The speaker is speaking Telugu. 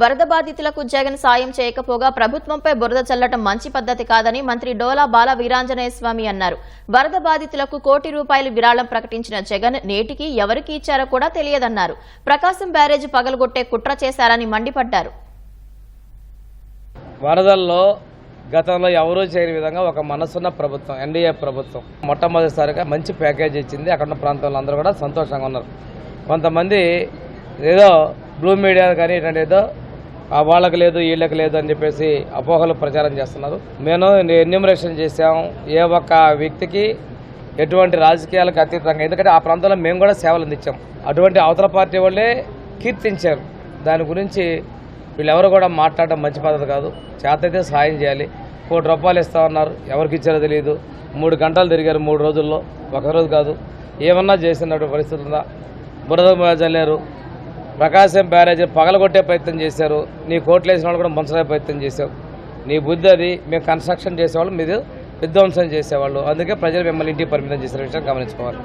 వరద బాధితులకు జగన్ సాయం చేయకపోగా ప్రభుత్వంపై బురద చల్లటం మంచి పద్ధతి కాదని మంత్రి డోలా బాల వీరాంజనేయ స్వామి అన్నారు. వరద బాధితులకు కోటి రూపాయలు విరాళం ప్రకటించిన జగన్ నేటికి ఎవరికి ఇచ్చారో కూడా తెలియదన్నారు. ప్రకాశం బ్యారేజ్ పగలగొట్టే కుట్ర చేశారని మండిపడ్డారు. వరదల్లో గతంలో ఎవరూ చేయని విధంగా ఒక మనసున్న ప్రభుత్వం ఎన్డీఏ ప్రభుత్వం మొట్టమొదటిసారిగా మంచి ప్యాకేజ్ ఇచ్చింది. అక్కడ ఉన్న ప్రాంతంలో అందరూ కూడా సంతోషంగా ఉన్నారు. కొంతమంది ఏదో బ్లూ మీడియా కానీ ఇటువంటి ఏదో వాళ్ళకి లేదు వీళ్ళకి లేదు అని చెప్పేసి అపోహలు ప్రచారం చేస్తున్నారు. మేము ఎన్యూమరేషన్ చేసాం ఏ ఒక్క వ్యక్తికి ఎటువంటి రాజకీయాలకు అతీతంగా ఎందుకంటే ఆ ప్రాంతంలో మేము కూడా సేవలు అందించాం. అటువంటి అవతల పార్టీ వాళ్ళే కీర్తించారు. దాని గురించి వీళ్ళెవరు కూడా మాట్లాడడం మంచి పద్ధతి కాదు. చేతైతే సహాయం చేయాలి. కోటి రూపాయలు ఇస్తా ఉన్నారు. ఎవరికి ఇచ్చారో తెలియదు. మూడు గంటలు తిరిగారు మూడు రోజుల్లో. ఒక రోజు కాదు. ఏమన్నా చేసినటువంటి పరిస్థితి ఉందా బురద లేరు. ప్రకాశం బ్యారేజ్ పగలగొట్టే ప్రయత్నం చేశారు. నీ కోట్లు వేసిన వాళ్ళు కూడా ముంచడే ప్రయత్నం చేశావు. నీ బుద్ధి అది. మేము కన్స్ట్రక్షన్ చేసేవాళ్ళు. మీరు విధ్వంసం చేసేవాళ్ళు. అందుకే ప్రజలు మిమ్మల్ని ఇంటికి పరిమితం చేసిన విషయం గమనించుకోవాలి.